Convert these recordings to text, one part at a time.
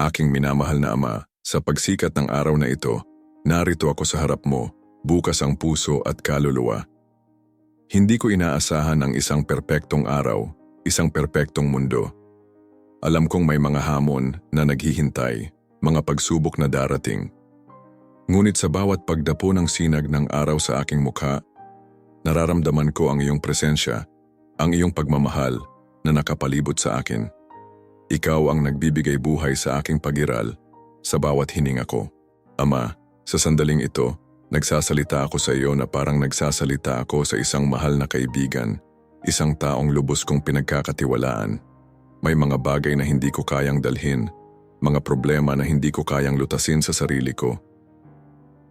Aking minamahal na Ama, sa pagsikat ng araw na ito, narito ako sa harap mo, bukas ang puso at kaluluwa. Hindi ko inaasahan ang isang perpektong araw, isang perpektong mundo. Alam kong may mga hamon na naghihintay, mga pagsubok na darating. Ngunit sa bawat pagdapo ng sinag ng araw sa aking mukha, nararamdaman ko ang iyong presensya, ang iyong pagmamahal na nakapalibot sa akin. Ikaw ang nagbibigay buhay sa aking pagiral sa bawat hininga ko. Ama, sa sandaling ito, nagsasalita ako sa iyo na parang nagsasalita ako sa isang mahal na kaibigan, isang taong lubos kong pinagkakatiwalaan. May mga bagay na hindi ko kayang dalhin, mga problema na hindi ko kayang lutasin sa sarili ko.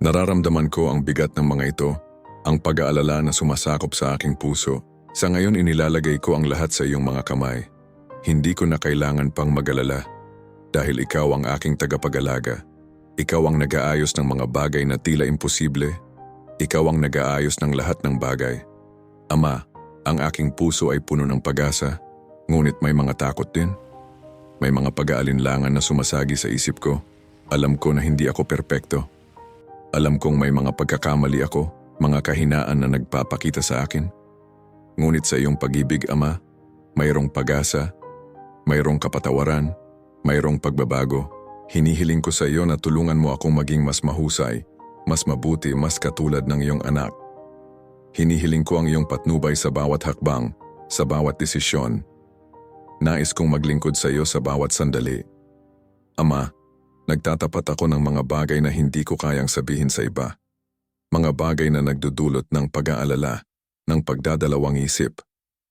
Nararamdaman ko ang bigat ng mga ito, ang pag-aalala na sumasakop sa aking puso. Sa ngayon inilalagay ko ang lahat sa iyong mga kamay. Hindi ko na kailangan pang mag-alala dahil ikaw ang aking tagapag-alaga. Ikaw ang nag-aayos ng mga bagay na tila imposible. Ikaw ang nag-aayos ng lahat ng bagay. Ama, ang aking puso ay puno ng pag-asa, ngunit may mga takot din. May mga pag-aalinlangan na sumasagi sa isip ko. Alam ko na hindi ako perpekto. Alam kong may mga pagkakamali ako, mga kahinaan na nagpapakita sa akin. Ngunit sa iyong pag-ibig, Ama, mayroong pag-asa, mayroong kapatawaran, mayroong pagbabago. Hinihiling ko sa iyo na tulungan mo akong maging mas mahusay, mas mabuti, mas katulad ng iyong anak. Hinihiling ko ang iyong patnubay sa bawat hakbang, sa bawat desisyon. Nais kong maglingkod sa iyo sa bawat sandali. Ama, nagtatapat ako ng mga bagay na hindi ko kayang sabihin sa iba. Mga bagay na nagdudulot ng pag-aalala, ng pagdadalawang isip.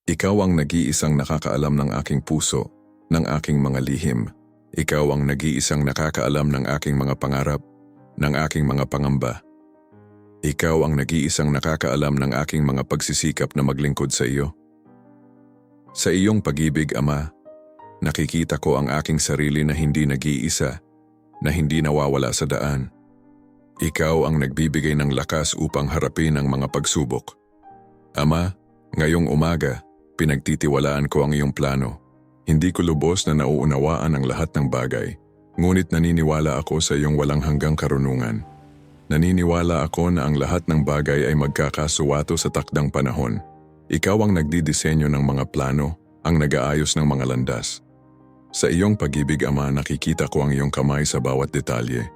Ikaw ang nag-iisang nakakaalam ng aking puso, ng aking mga lihim. Ikaw ang nag-iisang nakakaalam ng aking mga pangarap, ng aking mga pangamba. Ikaw ang nag-iisang nakakaalam ng aking mga pagsisikap na maglingkod sa iyo. Sa iyong pag-ibig, Ama, nakikita ko ang aking sarili na hindi nag-iisa, na hindi nawawala sa daan. Ikaw ang nagbibigay ng lakas upang harapin ang mga pagsubok. Ama, ngayong umaga, pinagtitiwalaan ko ang iyong plano. Hindi ko lubos na nauunawaan ang lahat ng bagay, ngunit naniniwala ako sa iyong walang hanggang karunungan. Naniniwala ako na ang lahat ng bagay ay magkakasuwato sa takdang panahon. Ikaw ang nagdidisenyo ng mga plano, ang nag-aayos ng mga landas. Sa iyong pag-ibig, Ama, nakikita ko ang iyong kamay sa bawat detalye.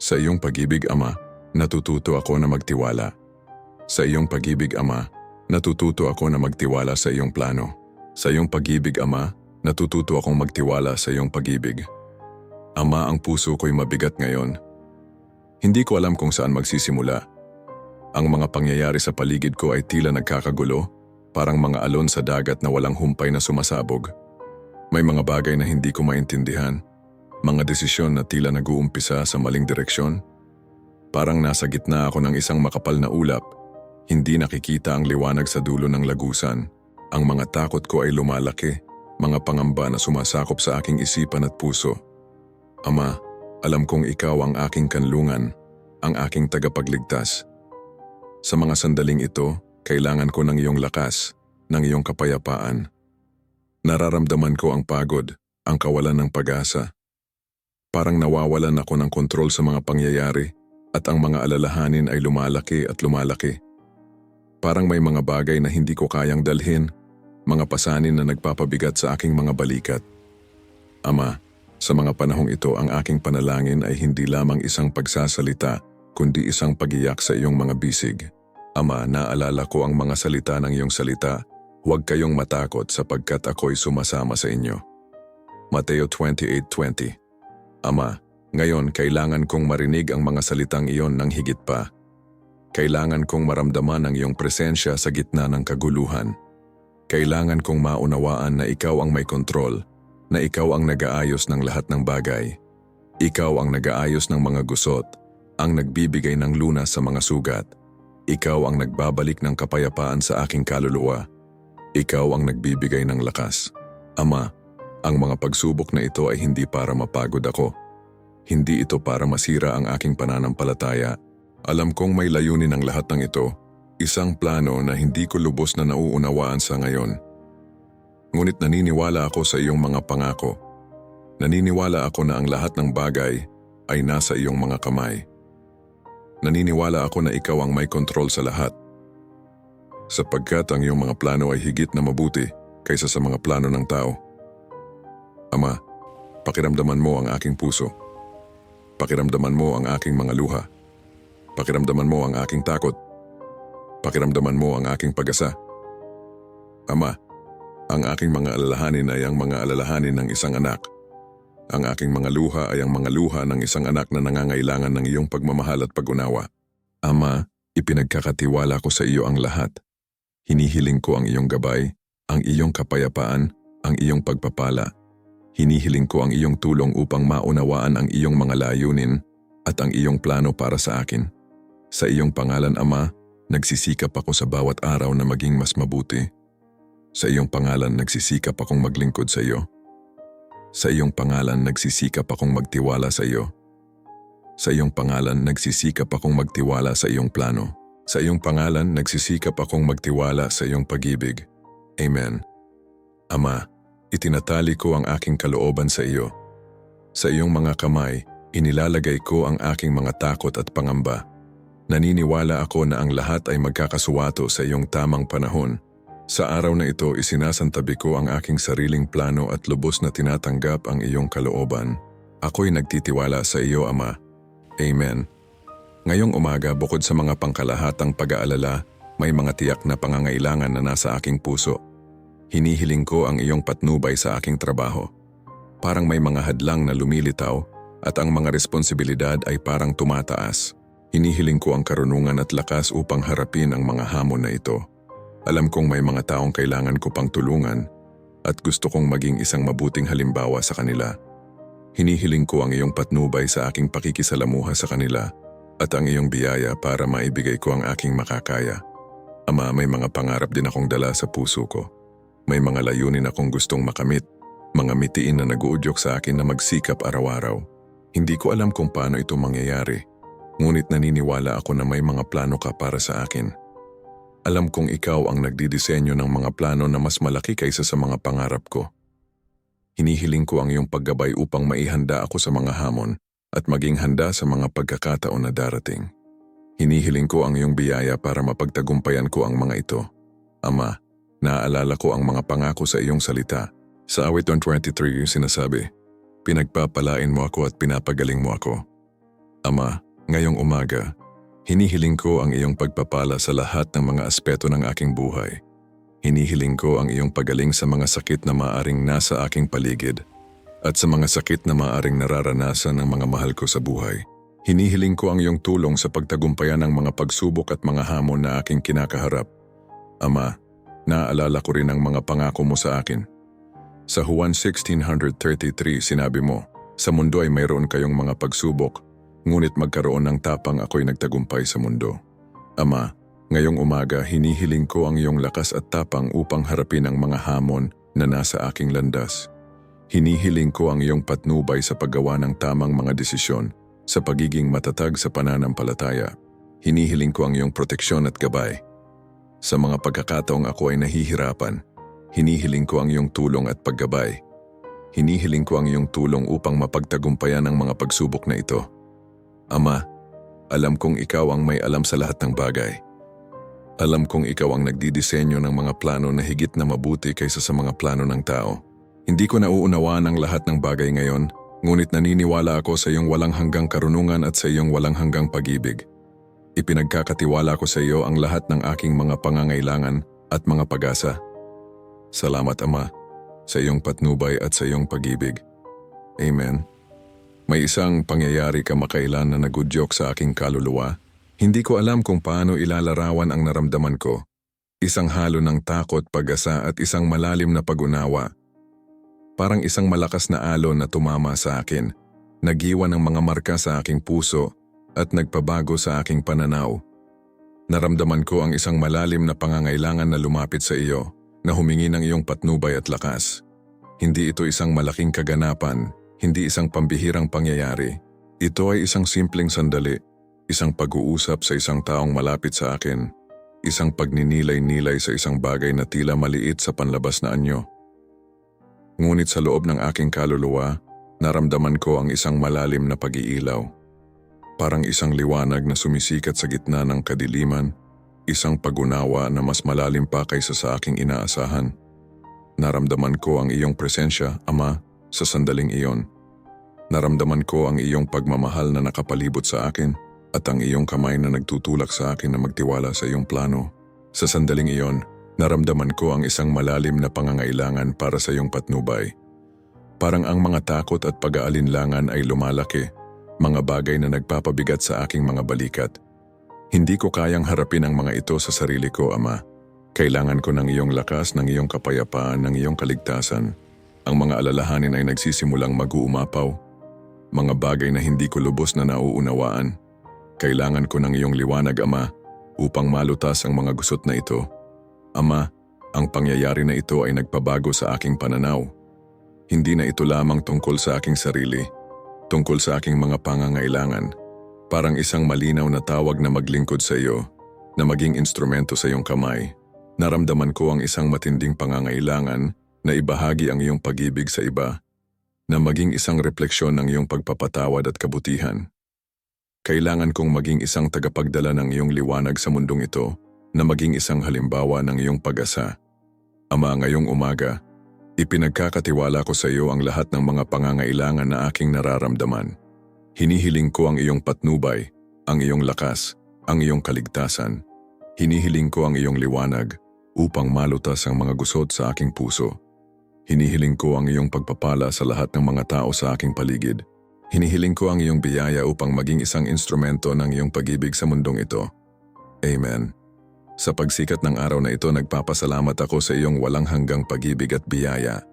Sa iyong pag-ibig, Ama, natututo ako na magtiwala. Sa iyong pag-ibig, Ama, natututo ako na magtiwala sa iyong plano. Sa iyong pag-ibig, Ama, natututo akong magtiwala sa iyong pag-ibig. Ama, ang puso ko'y mabigat ngayon. Hindi ko alam kung saan magsisimula. Ang mga pangyayari sa paligid ko ay tila nagkakagulo, parang mga alon sa dagat na walang humpay na sumasabog. May mga bagay na hindi ko maintindihan, mga desisyon na tila nag-uumpisa sa maling direksyon. Parang nasa gitna ako ng isang makapal na ulap, hindi nakikita ang liwanag sa dulo ng lagusan. Ang mga takot ko ay lumalaki, mga pangamba na sumasakop sa aking isipan at puso. Ama, alam kong ikaw ang aking kanlungan, ang aking tagapagligtas. Sa mga sandaling ito, kailangan ko ng iyong lakas, ng iyong kapayapaan. Nararamdaman ko ang pagod, ang kawalan ng pag-asa. Parang nawawalan ako ng kontrol sa mga pangyayari at ang mga alalahanin ay lumalaki at lumalaki. Parang may mga bagay na hindi ko kayang dalhin, mga pasanin na nagpapabigat sa aking mga balikat. Ama, sa mga panahong ito ang aking panalangin ay hindi lamang isang pagsasalita, kundi isang pagiyak sa iyong mga bisig. Ama, naalala ko ang mga salita ng iyong salita, huwag kayong matakot sapagkat ako'y sumasama sa inyo. Mateo 28.20 Ama, ngayon kailangan kong marinig ang mga salitang iyon ng higit pa. Kailangan kong maramdaman ang iyong presensya sa gitna ng kaguluhan. Kailangan kong maunawaan na ikaw ang may kontrol, na ikaw ang nag-aayos ng lahat ng bagay. Ikaw ang nag-aayos ng mga gusot, ang nagbibigay ng lunas sa mga sugat. Ikaw ang nagbabalik ng kapayapaan sa aking kaluluwa. Ikaw ang nagbibigay ng lakas. Ama, ang mga pagsubok na ito ay hindi para mapagod ako. Hindi ito para masira ang aking pananampalataya. Alam kong may layunin ang lahat ng ito, isang plano na hindi ko lubos na nauunawaan sa ngayon. Ngunit naniniwala ako sa iyong mga pangako. Naniniwala ako na ang lahat ng bagay ay nasa iyong mga kamay. Naniniwala ako na ikaw ang may kontrol sa lahat. Sapagkat ang iyong mga plano ay higit na mabuti kaysa sa mga plano ng tao. Ama, pakiramdaman mo ang aking puso. Pakiramdaman mo ang aking mga luha. Pakiramdaman mo ang aking takot. Pakiramdaman mo ang aking pag-asa. Ama, ang aking mga alalahanin ay ang mga alalahanin ng isang anak. Ang aking mga luha ay ang mga luha ng isang anak na nangangailangan ng iyong pagmamahal at pag-unawa. Ama, ipinagkakatiwala ko sa iyo ang lahat. Hinihiling ko ang iyong gabay, ang iyong kapayapaan, ang iyong pagpapala. Hinihiling ko ang iyong tulong upang maunawaan ang iyong mga layunin at ang iyong plano para sa akin. Sa iyong pangalan, Ama, nagsisikap ako sa bawat araw na maging mas mabuti. Sa iyong pangalan, nagsisikap akong maglingkod sa iyo. Sa iyong pangalan, nagsisikap akong magtiwala sa iyo. Sa iyong pangalan, nagsisikap akong magtiwala sa iyong plano. Sa iyong pangalan, nagsisikap akong magtiwala sa iyong pag-ibig. Amen. Ama, itinatali ko ang aking kalooban sa iyo. Sa iyong mga kamay, inilalagay ko ang aking mga takot at pangamba. Naniniwala ako na ang lahat ay magkakasuwato sa iyong tamang panahon. Sa araw na ito, isinasantabi ko ang aking sariling plano at lubos na tinatanggap ang iyong kalooban. Ako'y nagtitiwala sa iyo, Ama. Amen. Ngayong umaga, bukod sa mga pangkalahatang pag-aalala, may mga tiyak na pangangailangan na nasa aking puso. Hinihiling ko ang iyong patnubay sa aking trabaho. Parang may mga hadlang na lumilitaw at ang mga responsibilidad ay parang tumataas. Hinihiling ko ang karunungan at lakas upang harapin ang mga hamon na ito. Alam kong may mga taong kailangan ko pang tulungan at gusto kong maging isang mabuting halimbawa sa kanila. Hinihiling ko ang iyong patnubay sa aking pakikisalamuha sa kanila at ang iyong biyaya para maibigay ko ang aking makakaya. Ama, may mga pangarap din akong dala sa puso ko. May mga layunin akong gustong makamit, mga mitiin na naguudyok sa akin na magsikap araw-araw. Hindi ko alam kung paano ito mangyayari, ngunit naniniwala ako na may mga plano ka para sa akin. Alam kong ikaw ang nagdidisenyo ng mga plano na mas malaki kaysa sa mga pangarap ko. Hinihiling ko ang iyong paggabay upang maihanda ako sa mga hamon at maging handa sa mga pagkakataon na darating. Hinihiling ko ang iyong biyaya para mapagtagumpayan ko ang mga ito. Ama, naaalala ko ang mga pangako sa iyong salita. Sa awit 123 yung sinasabi, Pinagpapalain mo ako at pinapagaling mo ako. Ama, ngayong umaga, hinihiling ko ang iyong pagpapala sa lahat ng mga aspeto ng aking buhay. Hinihiling ko ang iyong pagaling sa mga sakit na maaring nasa aking paligid at sa mga sakit na maaring nararanasan ng mga mahal ko sa buhay. Hinihiling ko ang iyong tulong sa pagtagumpayan ng mga pagsubok at mga hamon na aking kinakaharap. Ama, naaalala ko rin ang mga pangako mo sa akin. Sa Juan 1633 sinabi mo, Sa mundo ay mayroon kayong mga pagsubok, ngunit magkaroon ng tapang ako'y nagtagumpay sa mundo. Ama, ngayong umaga hinihiling ko ang iyong lakas at tapang upang harapin ang mga hamon na nasa aking landas. Hinihiling ko ang iyong patnubay sa paggawa ng tamang mga desisyon sa pagiging matatag sa pananampalataya. Hinihiling ko ang iyong proteksyon at gabay. Sa mga pagkakataong ako ay nahihirapan, hinihiling ko ang iyong tulong at paggabay. Hinihiling ko ang iyong tulong upang mapagtagumpayan ang mga pagsubok na ito. Ama, alam kong ikaw ang may alam sa lahat ng bagay. Alam kong ikaw ang nagdidisenyo ng mga plano na higit na mabuti kaysa sa mga plano ng tao. Hindi ko nauunawaan ang lahat ng bagay ngayon, ngunit naniniwala ako sa iyong walang hanggang karunungan at sa iyong walang hanggang pag-ibig. Ipinagkakatiwala ko sa iyo ang lahat ng aking mga pangangailangan at mga pag-asa. Salamat Ama, sa iyong patnubay at sa iyong pag-ibig. Amen. May isang pangyayari kamakailan na nagudyok sa aking kaluluwa. Hindi ko alam kung paano ilalarawan ang naramdaman ko. Isang halo ng takot, pag-asa at isang malalim na pag-unawa. Parang isang malakas na alon na tumama sa akin. Nagiwan ng mga marka sa aking puso at nagpabago sa aking pananaw. Naramdaman ko ang isang malalim na pangangailangan na lumapit sa iyo, na humingi ng iyong patnubay at lakas. Hindi ito isang malaking kaganapan, hindi isang pambihirang pangyayari. Ito ay isang simpleng sandali, isang pag-uusap sa isang taong malapit sa akin, isang pagninilay-nilay sa isang bagay na tila maliit sa panlabas na anyo. Ngunit sa loob ng aking kaluluwa, naramdaman ko ang isang malalim na pag-iilaw. Parang isang liwanag na sumisikat sa gitna ng kadiliman, isang pagunawa na mas malalim pa kaysa sa aking inaasahan. Naramdaman ko ang iyong presensya, Ama, sa sandaling iyon. Naramdaman ko ang iyong pagmamahal na nakapalibot sa akin at ang iyong kamay na nagtutulak sa akin na magtiwala sa iyong plano. Sa sandaling iyon, naramdaman ko ang isang malalim na pangangailangan para sa iyong patnubay. Parang ang mga takot at pag-aalinlangan ay lumalaki, mga bagay na nagpapabigat sa aking mga balikat. Hindi ko kayang harapin ang mga ito sa sarili ko, Ama. Kailangan ko ng iyong lakas, ng iyong kapayapaan, ng iyong kaligtasan. Ang mga alalahanin ay nagsisimulang mag-uumapaw. Mga bagay na hindi ko lubos na nauunawaan. Kailangan ko ng iyong liwanag, Ama, upang malutas ang mga gusot na ito. Ama, ang pangyayari na ito ay nagpabago sa aking pananaw. Hindi na ito lamang tungkol sa aking sarili, tungkol sa aking mga pangangailangan. Parang isang malinaw na tawag na maglingkod sa iyo, na maging instrumento sa iyong kamay. Naramdaman ko ang isang matinding pangangailangan na ibahagi ang iyong pag-ibig sa iba, na maging isang refleksyon ng iyong pagpapatawad at kabutihan. Kailangan kong maging isang tagapagdala ng iyong liwanag sa mundong ito, na maging isang halimbawa ng iyong pag-asa. Ama, ngayong umaga, ipinagkakatiwala ko sa iyo ang lahat ng mga pangangailangan na aking nararamdaman. Hinihiling ko ang iyong patnubay, ang iyong lakas, ang iyong kaligtasan. Hinihiling ko ang iyong liwanag upang malutas ang mga gusot sa aking puso. Hinihiling ko ang iyong pagpapala sa lahat ng mga tao sa aking paligid. Hinihiling ko ang iyong biyaya upang maging isang instrumento ng iyong pag-ibig sa mundong ito. Amen. Sa pagsikat ng araw na ito, nagpapasalamat ako sa iyong walang hanggang pag-ibig at biyaya.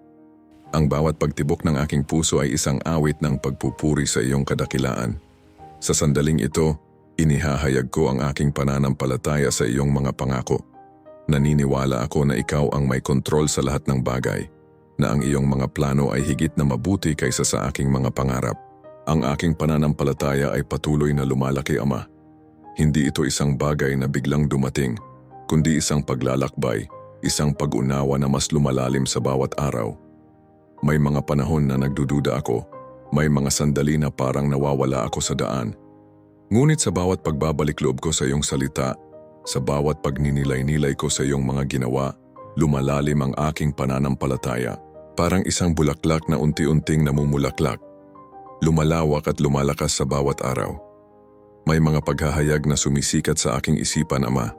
Ang bawat pagtibok ng aking puso ay isang awit ng pagpupuri sa iyong kadakilaan. Sa sandaling ito, inihahayag ko ang aking pananampalataya sa iyong mga pangako. Naniniwala ako na ikaw ang may kontrol sa lahat ng bagay, na ang iyong mga plano ay higit na mabuti kaysa sa aking mga pangarap. Ang aking pananampalataya ay patuloy na lumalaki, Ama. Hindi ito isang bagay na biglang dumating, kundi isang paglalakbay, isang pag-unawa na mas lumalalim sa bawat araw. May mga panahon na nagdududa ako, may mga sandali na parang nawawala ako sa daan. Ngunit sa bawat pagbabalik loob ko sa iyong salita, sa bawat pagninilay-nilay ko sa iyong mga ginawa, lumalalim ang aking pananampalataya. Parang isang bulaklak na unti-unting namumulaklak. Lumalawak at lumalakas sa bawat araw. May mga paghahayag na sumisikat sa aking isipan, Ama.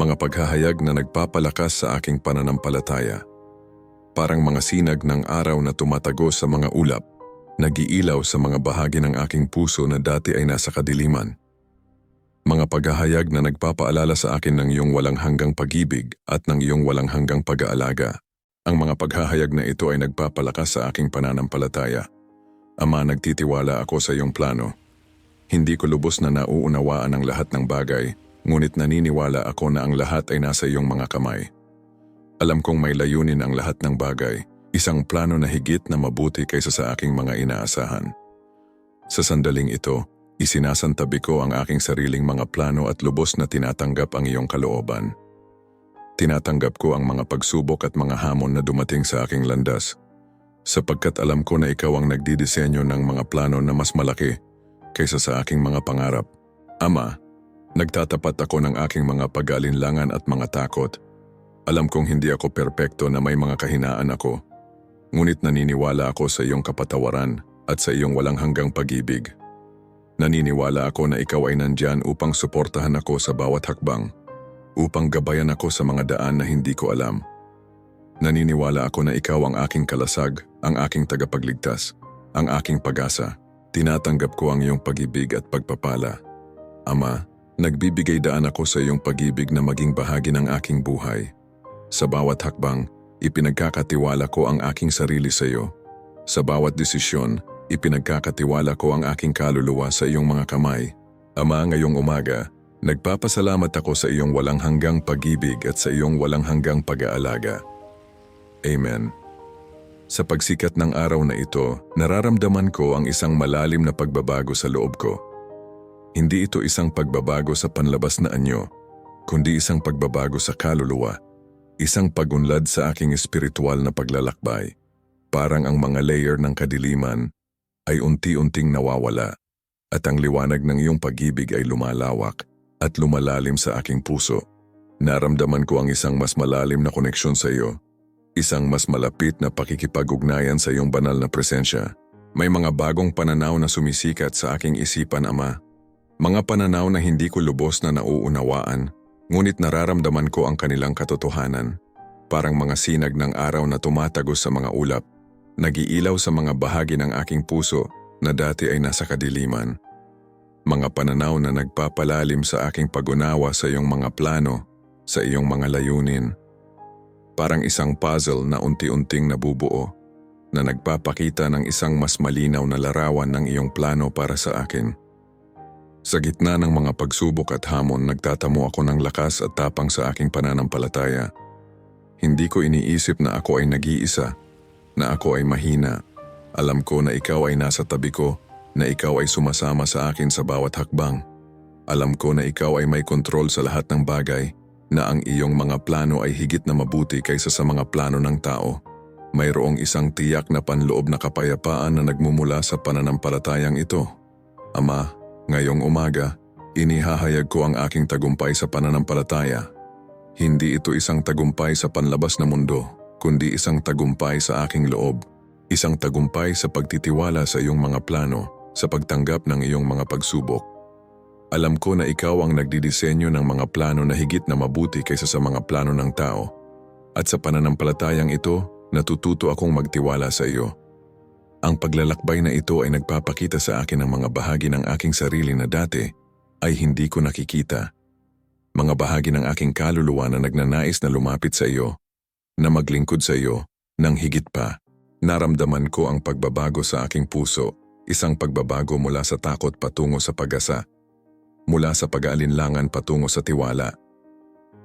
Mga paghahayag na nagpapalakas sa aking pananampalataya. Parang mga sinag ng araw na tumatagos sa mga ulap, nagiilaw sa mga bahagi ng aking puso na dati ay nasa kadiliman. Mga paghahayag na nagpapaalala sa akin ng iyong walang hanggang pag-ibig at ng iyong walang hanggang pag-aalaga. Ang mga paghahayag na ito ay nagpapalakas sa aking pananampalataya. Ama, nagtitiwala ako sa iyong plano. Hindi ko lubos na nauunawaan ang lahat ng bagay, ngunit naniniwala ako na ang lahat ay nasa iyong mga kamay. Alam kong may layunin ang lahat ng bagay, isang plano na higit na mabuti kaysa sa aking mga inaasahan. Sa sandaling ito, isinasantabi ko ang aking sariling mga plano at lubos na tinatanggap ang iyong kalooban. Tinatanggap ko ang mga pagsubok at mga hamon na dumating sa aking landas, sapagkat alam ko na ikaw ang nagdidisenyo ng mga plano na mas malaki kaysa sa aking mga pangarap. Ama, nagtatapat ako ng aking mga pag-alinlangan at mga takot. Alam kong hindi ako perpekto na may mga kahinaan ako, ngunit naniniwala ako sa iyong kapatawaran at sa iyong walang hanggang pag-ibig. Naniniwala ako na ikaw ay nandyan upang suportahan ako sa bawat hakbang, upang gabayan ako sa mga daan na hindi ko alam. Naniniwala ako na ikaw ang aking kalasag, ang aking tagapagligtas, ang aking pag-asa. Tinatanggap ko ang iyong pag-ibig at pagpapala. Ama, nagbibigay daan ako sa iyong pag-ibig na maging bahagi ng aking buhay. Sa bawat hakbang, ipinagkakatiwala ko ang aking sarili sa iyo. Sa bawat desisyon, ipinagkakatiwala ko ang aking kaluluwa sa iyong mga kamay. Ama, ngayong umaga, nagpapasalamat ako sa iyong walang hanggang pag-ibig at sa iyong walang hanggang pag-aalaga. Amen. Sa pagsikat ng araw na ito, nararamdaman ko ang isang malalim na pagbabago sa loob ko. Hindi ito isang pagbabago sa panlabas na anyo, kundi isang pagbabago sa kaluluwa, isang pagunlad sa aking espiritual na paglalakbay. Parang ang mga layer ng kadiliman ay unti-unting nawawala at ang liwanag ng iyong pag-ibig ay lumalawak at lumalalim sa aking puso. Naramdaman ko ang isang mas malalim na koneksyon sa iyo, isang mas malapit na pakikipag-ugnayan sa iyong banal na presensya. May mga bagong pananaw na sumisikat sa aking isipan, Ama. Mga pananaw na hindi ko lubos na nauunawaan, ngunit nararamdaman ko ang kanilang katotohanan. Parang mga sinag ng araw na tumatagos sa mga ulap, nagiilaw sa mga bahagi ng aking puso na dati ay nasa kadiliman. Mga pananaw na nagpapalalim sa aking pag-unawa sa iyong mga plano, sa iyong mga layunin. Parang isang puzzle na unti-unting nabubuo, na nagpapakita ng isang mas malinaw na larawan ng iyong plano para sa akin. Sa gitna ng mga pagsubok at hamon, nagtatamo ako ng lakas at tapang sa aking pananampalataya. Hindi ko iniisip na ako ay nag-iisa, na ako ay mahina. Alam ko na ikaw ay nasa tabi ko, na ikaw ay sumasama sa akin sa bawat hakbang. Alam ko na ikaw ay may kontrol sa lahat ng bagay, na ang iyong mga plano ay higit na mabuti kaysa sa mga plano ng tao. Mayroong isang tiyak na panloob na kapayapaan na nagmumula sa pananampalatayang ito. Ama, ngayong umaga, inihahayag ko ang aking tagumpay sa pananampalataya. Hindi ito isang tagumpay sa panlabas na mundo, kundi isang tagumpay sa aking loob. Isang tagumpay sa pagtitiwala sa iyong mga plano, sa pagtanggap ng iyong mga pagsubok. Alam ko na ikaw ang nagdidisenyo ng mga plano na higit na mabuti kaysa sa mga plano ng tao. At sa pananampalatayang ito, natututo akong magtiwala sa iyo. Ang paglalakbay na ito ay nagpapakita sa akin ng mga bahagi ng aking sarili na dati ay hindi ko nakikita. Mga bahagi ng aking kaluluwa na nagnanais na lumapit sa iyo, na maglingkod sa iyo, nang higit pa. Naramdaman ko ang pagbabago sa aking puso, isang pagbabago mula sa takot patungo sa pag-asa, mula sa pag-aalinlangan patungo sa tiwala.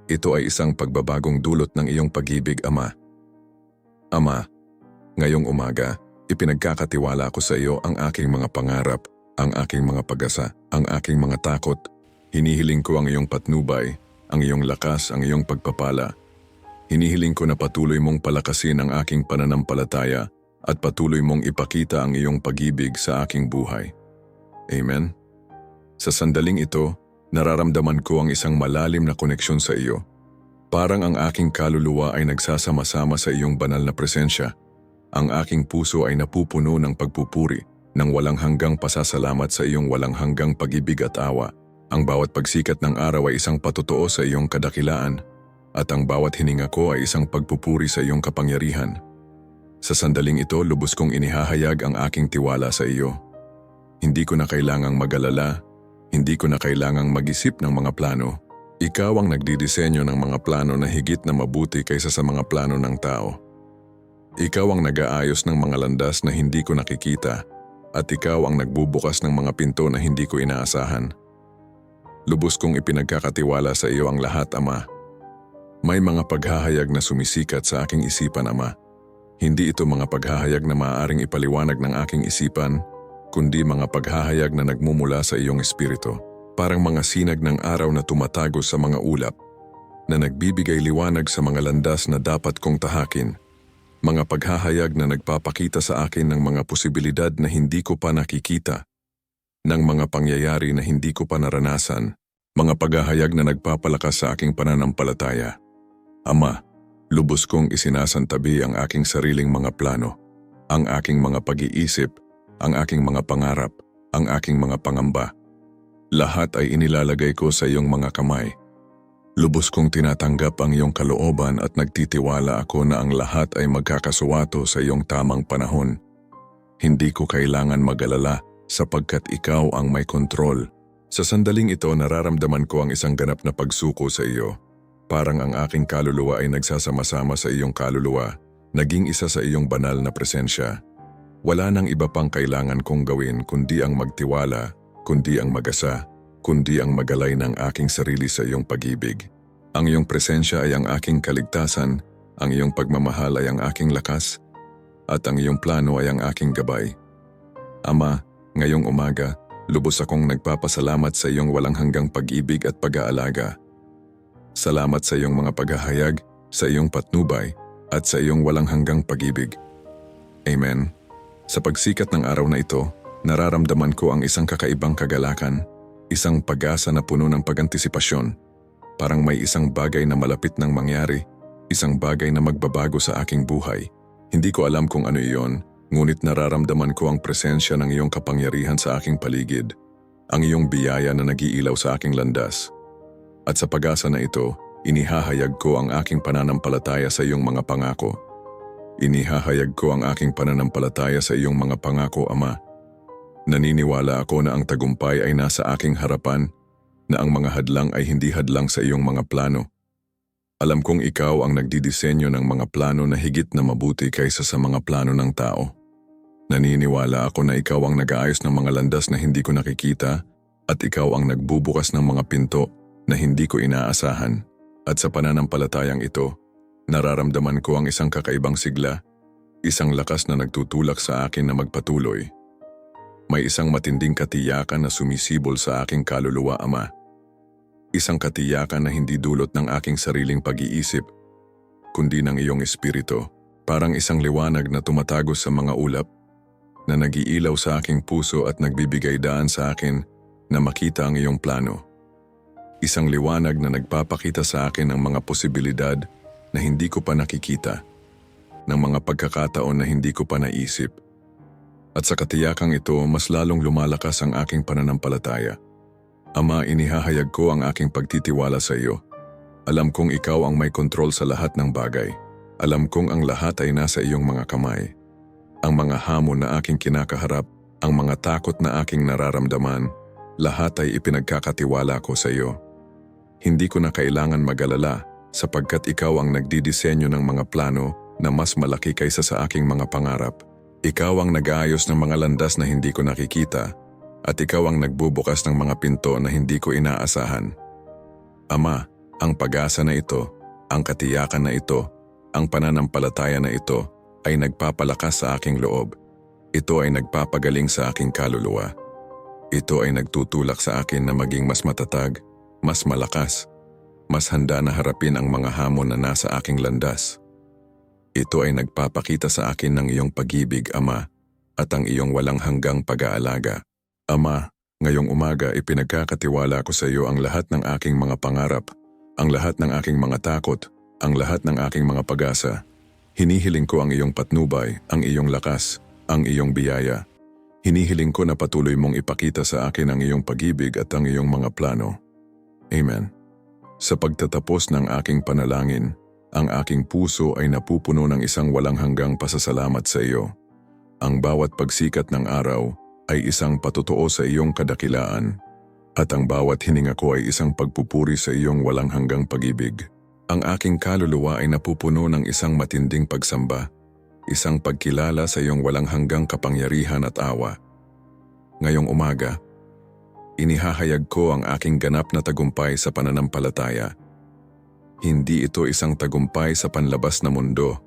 Ito ay isang pagbabagong dulot ng iyong pag-ibig, Ama. Ama, ngayong umaga, ipinagkakatiwala ko sa iyo ang aking mga pangarap, ang aking mga pag-asa, ang aking mga takot. Hinihiling ko ang iyong patnubay, ang iyong lakas, ang iyong pagpapala. Hinihiling ko na patuloy mong palakasin ang aking pananampalataya at patuloy mong ipakita ang iyong pag-ibig sa aking buhay. Amen? Sa sandaling ito, nararamdaman ko ang isang malalim na koneksyon sa iyo. Parang ang aking kaluluwa ay nagsasama-sama sa iyong banal na presensya. Ang aking puso ay napupuno ng pagpupuri, ng walang hanggang pasasalamat sa iyong walang hanggang pag-ibig at awa. Ang bawat pagsikat ng araw ay isang patotoo sa iyong kadakilaan, at ang bawat hininga ko ay isang pagpupuri sa iyong kapangyarihan. Sa sandaling ito, lubos kong inihahayag ang aking tiwala sa iyo. Hindi ko na kailangang mag-alala, hindi ko na kailangang mag-isip ng mga plano. Ikaw ang nagdidisenyo ng mga plano na higit na mabuti kaysa sa mga plano ng tao. Ikaw ang nag-aayos ng mga landas na hindi ko nakikita at ikaw ang nagbubukas ng mga pinto na hindi ko inaasahan. Lubos kong ipinagkakatiwala sa iyo ang lahat, Ama. May mga paghahayag na sumisikat sa aking isipan, Ama. Hindi ito mga paghahayag na maaaring ipaliwanag ng aking isipan, kundi mga paghahayag na nagmumula sa iyong espiritu. Parang mga sinag ng araw na tumatagos sa mga ulap, na nagbibigay liwanag sa mga landas na dapat kong tahakin. Mga paghahayag na nagpapakita sa akin ng mga posibilidad na hindi ko pa nakikita, ng mga pangyayari na hindi ko pa naranasan, mga paghahayag na nagpapalakas sa aking pananampalataya. Ama, lubos kong isinasantabi ang aking sariling mga plano, ang aking mga pag-iisip, ang aking mga pangarap, ang aking mga pangamba. Lahat ay inilalagay ko sa iyong mga kamay. Lubos kong tinatanggap ang iyong kalooban at nagtitiwala ako na ang lahat ay magkakasuwato sa iyong tamang panahon. Hindi ko kailangan mag-alala sapagkat ikaw ang may kontrol. Sa sandaling ito nararamdaman ko ang isang ganap na pagsuko sa iyo. Parang ang aking kaluluwa ay nagsasama-sama sa iyong kaluluwa, naging isa sa iyong banal na presensya. Wala nang iba pang kailangan kong gawin kundi ang magtiwala, kundi ang magasa, kundi ang magalay ng aking sarili sa iyong pag-ibig. Ang iyong presensya ay ang aking kaligtasan, ang iyong pagmamahal ay ang aking lakas, at ang iyong plano ay ang aking gabay. Ama, ngayong umaga, lubos akong nagpapasalamat sa iyong walang hanggang pag-ibig at pag-aalaga. Salamat sa iyong mga paghahayag, sa iyong patnubay, at sa iyong walang hanggang pag-ibig. Amen. Sa pagsikat ng araw na ito, nararamdaman ko ang isang kakaibang kagalakan, isang pag-asa na puno ng pagantisipasyon. Parang may isang bagay na malapit nang mangyari, isang bagay na magbabago sa aking buhay. Hindi ko alam kung ano iyon, ngunit nararamdaman ko ang presensya ng iyong kapangyarihan sa aking paligid, ang iyong biyaya na nagiilaw sa aking landas. At sa pag-asa na ito, inihahayag ko ang aking pananampalataya sa iyong mga pangako. Inihahayag ko ang aking pananampalataya sa iyong mga pangako, Ama. Naniniwala ako na ang tagumpay ay nasa aking harapan, na ang mga hadlang ay hindi hadlang sa iyong mga plano. Alam kong ikaw ang nagdidisenyo ng mga plano na higit na mabuti kaysa sa mga plano ng tao. Naniniwala ako na ikaw ang nag-aayos ng mga landas na hindi ko nakikita at ikaw ang nagbubukas ng mga pinto na hindi ko inaasahan. At sa pananampalatayang ito, nararamdaman ko ang isang kakaibang sigla, isang lakas na nagtutulak sa akin na magpatuloy. May isang matinding katiyakan na sumisibol sa aking kaluluwa, Ama. Isang katiyakan na hindi dulot ng aking sariling pag-iisip, kundi ng iyong espiritu, parang isang liwanag na tumatago sa mga ulap, na nagiilaw sa aking puso at nagbibigay daan sa akin na makita ang iyong plano. Isang liwanag na nagpapakita sa akin ng mga posibilidad na hindi ko pa nakikita, ng mga pagkakataon na hindi ko pa naisip. At sa katiyakang ito, mas lalong lumalakas ang aking pananampalataya. Ama, inihahayag ko ang aking pagtitiwala sa iyo. Alam kong ikaw ang may kontrol sa lahat ng bagay. Alam kong ang lahat ay nasa iyong mga kamay. Ang mga hamon na aking kinakaharap, ang mga takot na aking nararamdaman, lahat ay ipinagkakatiwala ko sa iyo. Hindi ko na kailangan mag-alala sapagkat ikaw ang nagdidisenyo ng mga plano na mas malaki kaysa sa aking mga pangarap. Ikaw ang nag-aayos ng mga landas na hindi ko nakikita at ikaw ang nagbubukas ng mga pinto na hindi ko inaasahan. Ama, ang pag-asa na ito, ang katiyakan na ito, ang pananampalataya na ito ay nagpapalakas sa aking loob. Ito ay nagpapagaling sa aking kaluluwa. Ito ay nagtutulak sa akin na maging mas matatag, mas malakas, mas handa na harapin ang mga hamon na nasa aking landas. Ito ay nagpapakita sa akin ng iyong pag-ibig, Ama, at ang iyong walang hanggang pag-aalaga. Ama, ngayong umaga ipinagkakatiwala ko sa iyo ang lahat ng aking mga pangarap, ang lahat ng aking mga takot, ang lahat ng aking mga pag-asa. Hinihiling ko ang iyong patnubay, ang iyong lakas, ang iyong biyaya. Hinihiling ko na patuloy mong ipakita sa akin ang iyong pag-ibig at ang iyong mga plano. Amen. Sa pagtatapos ng aking panalangin, ang aking puso ay napupuno ng isang walang hanggang pasasalamat sa iyo. Ang bawat pagsikat ng araw ay isang patotoo sa iyong kadakilaan, at ang bawat hininga ko ay isang pagpupuri sa iyong walang hanggang pag-ibig. Ang aking kaluluwa ay napupuno ng isang matinding pagsamba, isang pagkilala sa iyong walang hanggang kapangyarihan at awa. Ngayong umaga, inihahayag ko ang aking ganap na tagumpay sa pananampalataya. Hindi ito isang tagumpay sa panlabas na mundo,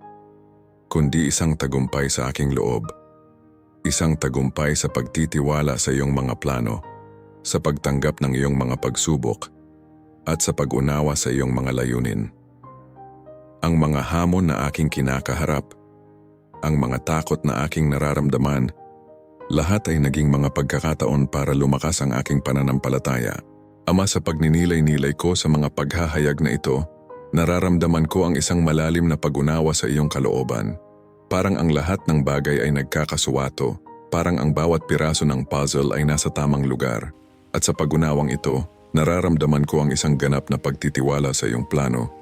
kundi isang tagumpay sa aking loob. Isang tagumpay sa pagtitiwala sa iyong mga plano, sa pagtanggap ng iyong mga pagsubok, at sa pag-unawa sa iyong mga layunin. Ang mga hamon na aking kinakaharap, ang mga takot na aking nararamdaman, lahat ay naging mga pagkakataon para lumakas ang aking pananampalataya. Ama sa pagninilay-nilay ko sa mga paghahayag na ito, nararamdaman ko ang isang malalim na pag-unawa sa iyong kalooban. Parang ang lahat ng bagay ay nagkakasuwato, parang ang bawat piraso ng puzzle ay nasa tamang lugar. At sa pagunawang ito, nararamdaman ko ang isang ganap na pagtitiwala sa iyong plano.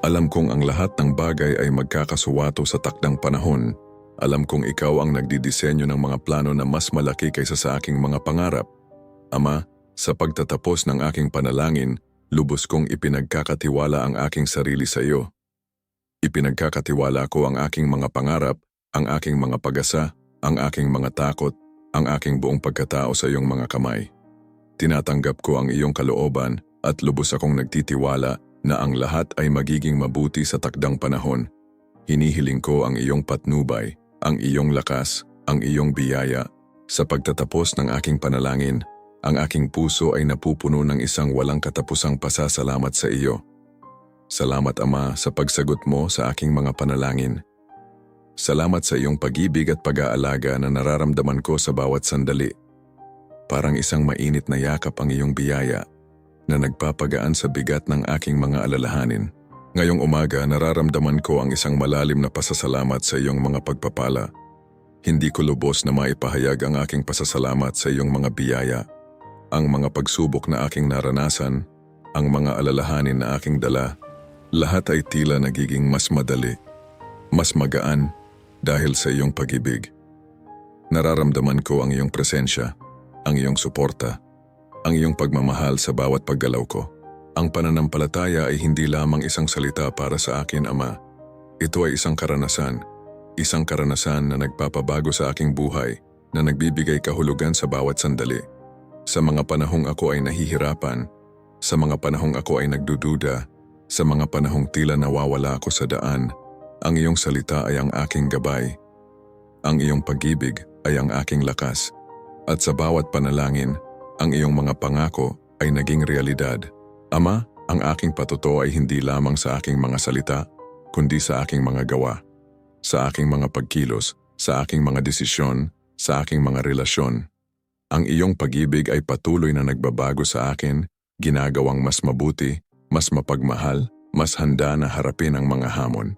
Alam kong ang lahat ng bagay ay magkakasuwato sa takdang panahon. Alam kong ikaw ang nagdidisenyo ng mga plano na mas malaki kaysa sa aking mga pangarap. Ama, sa pagtatapos ng aking panalangin, lubos kong ipinagkakatiwala ang aking sarili sa iyo. Ipinagkakatiwala ko ang aking mga pangarap, ang aking mga pag-asa, ang aking mga takot, ang aking buong pagkatao sa iyong mga kamay. Tinatanggap ko ang iyong kalooban at lubos akong nagtitiwala na ang lahat ay magiging mabuti sa takdang panahon. Hinihiling ko ang iyong patnubay, ang iyong lakas, ang iyong biyaya. Sa pagtatapos ng aking panalangin, ang aking puso ay napupuno ng isang walang katapusang pasasalamat sa iyo. Salamat Ama sa pagsagot mo sa aking mga panalangin. Salamat sa iyong pag-ibig at pag-aalaga na nararamdaman ko sa bawat sandali. Parang isang mainit na yakap ang iyong biyaya na nagpapagaan sa bigat ng aking mga alalahanin. Ngayong umaga nararamdaman ko ang isang malalim na pasasalamat sa iyong mga pagpapala. Hindi ko lubos na maipahayag ang aking pasasalamat sa iyong mga biyaya, ang mga pagsubok na aking naranasan, ang mga alalahanin na aking dala. Lahat ay tila nagiging mas madali, mas magaan dahil sa iyong pag-ibig. Nararamdaman ko ang iyong presensya, ang iyong suporta, ang iyong pagmamahal sa bawat paggalaw ko. Ang pananampalataya ay hindi lamang isang salita para sa akin, Ama. Ito ay isang karanasan, isang karanasan na nagpapabago sa aking buhay, na nagbibigay kahulugan sa bawat sandali. Sa mga panahong ako ay nahihirapan, sa mga panahong ako ay nagdududa, sa mga panahong tila nawawala ako sa daan, ang iyong salita ay ang aking gabay. Ang iyong pag-ibig ay ang aking lakas. At sa bawat panalangin, ang iyong mga pangako ay naging realidad. Ama, ang aking patuto ay hindi lamang sa aking mga salita, kundi sa aking mga gawa, sa aking mga pagkilos, sa aking mga desisyon, sa aking mga relasyon. Ang iyong pag-ibig ay patuloy na nagbabago sa akin, ginagawang mas mabuti, mas mapagmahal, mas handa na harapin ang mga hamon.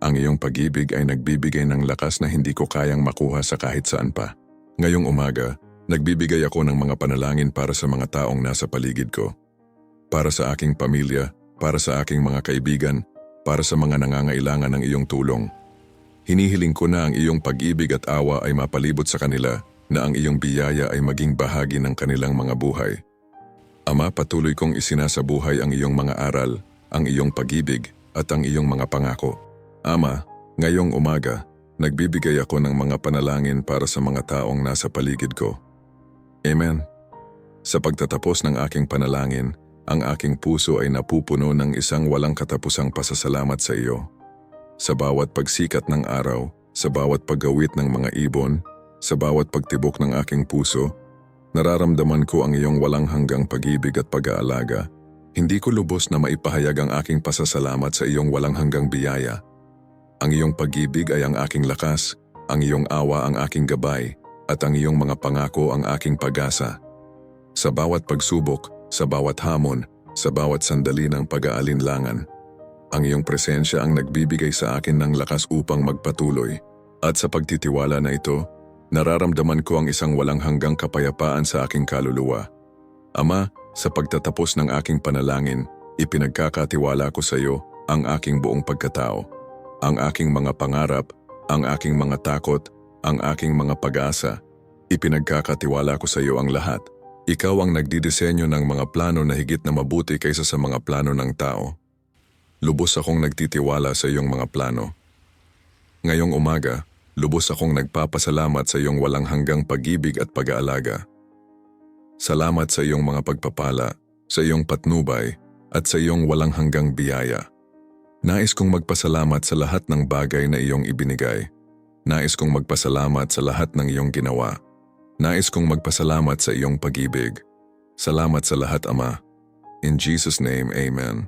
Ang iyong pag-ibig ay nagbibigay ng lakas na hindi ko kayang makuha sa kahit saan pa. Ngayong umaga, nagbibigay ako ng mga panalangin para sa mga taong nasa paligid ko. Para sa aking pamilya, para sa aking mga kaibigan, para sa mga nangangailangan ng iyong tulong. Hinihiling ko na ang iyong pag-ibig at awa ay mapalibot sa kanila na ang iyong biyaya ay maging bahagi ng kanilang mga buhay. Ama, patuloy kong isinasabuhay ang iyong mga aral, ang iyong pag-ibig at ang iyong mga pangako. Ama, ngayong umaga, nagbibigay ako ng mga panalangin para sa mga taong nasa paligid ko. Amen. Sa pagtatapos ng aking panalangin, ang aking puso ay napupuno ng isang walang katapusang pasasalamat sa iyo. Sa bawat pagsikat ng araw, sa bawat paggawit ng mga ibon, sa bawat pagtibok ng aking puso, nararamdaman ko ang iyong walang hanggang pag-ibig at pag-aalaga. Hindi ko lubos na maipahayag ang aking pasasalamat sa iyong walang hanggang biyaya. Ang iyong pag-ibig ay ang aking lakas, ang iyong awa ang aking gabay, at ang iyong mga pangako ang aking pag-asa. Sa bawat pagsubok, sa bawat hamon, sa bawat sandali ng pag-aalinlangan, ang iyong presensya ang nagbibigay sa akin ng lakas upang magpatuloy. At sa pagtitiwala na ito, nararamdaman ko ang isang walang hanggang kapayapaan sa aking kaluluwa. Ama, sa pagtatapos ng aking panalangin, ipinagkakatiwala ko sa iyo ang aking buong pagkatao ang aking mga pangarap, ang aking mga takot, ang aking mga pag-asa. Ipinagkakatiwala ko sa iyo ang lahat. Ikaw ang nagdidisenyo ng mga plano na higit na mabuti kaysa sa mga plano ng tao. Lubos akong nagtitiwala sa iyong mga plano. Ngayong umaga, lubos akong nagpapasalamat sa iyong walang hanggang pag-ibig at pag-aalaga. Salamat sa iyong mga pagpapala, sa iyong patnubay, at sa iyong walang hanggang biyaya. Nais kong magpasalamat sa lahat ng bagay na iyong ibinigay. Nais kong magpasalamat sa lahat ng iyong ginawa. Nais kong magpasalamat sa iyong pag-ibig. Salamat sa lahat, Ama. In Jesus' name, Amen.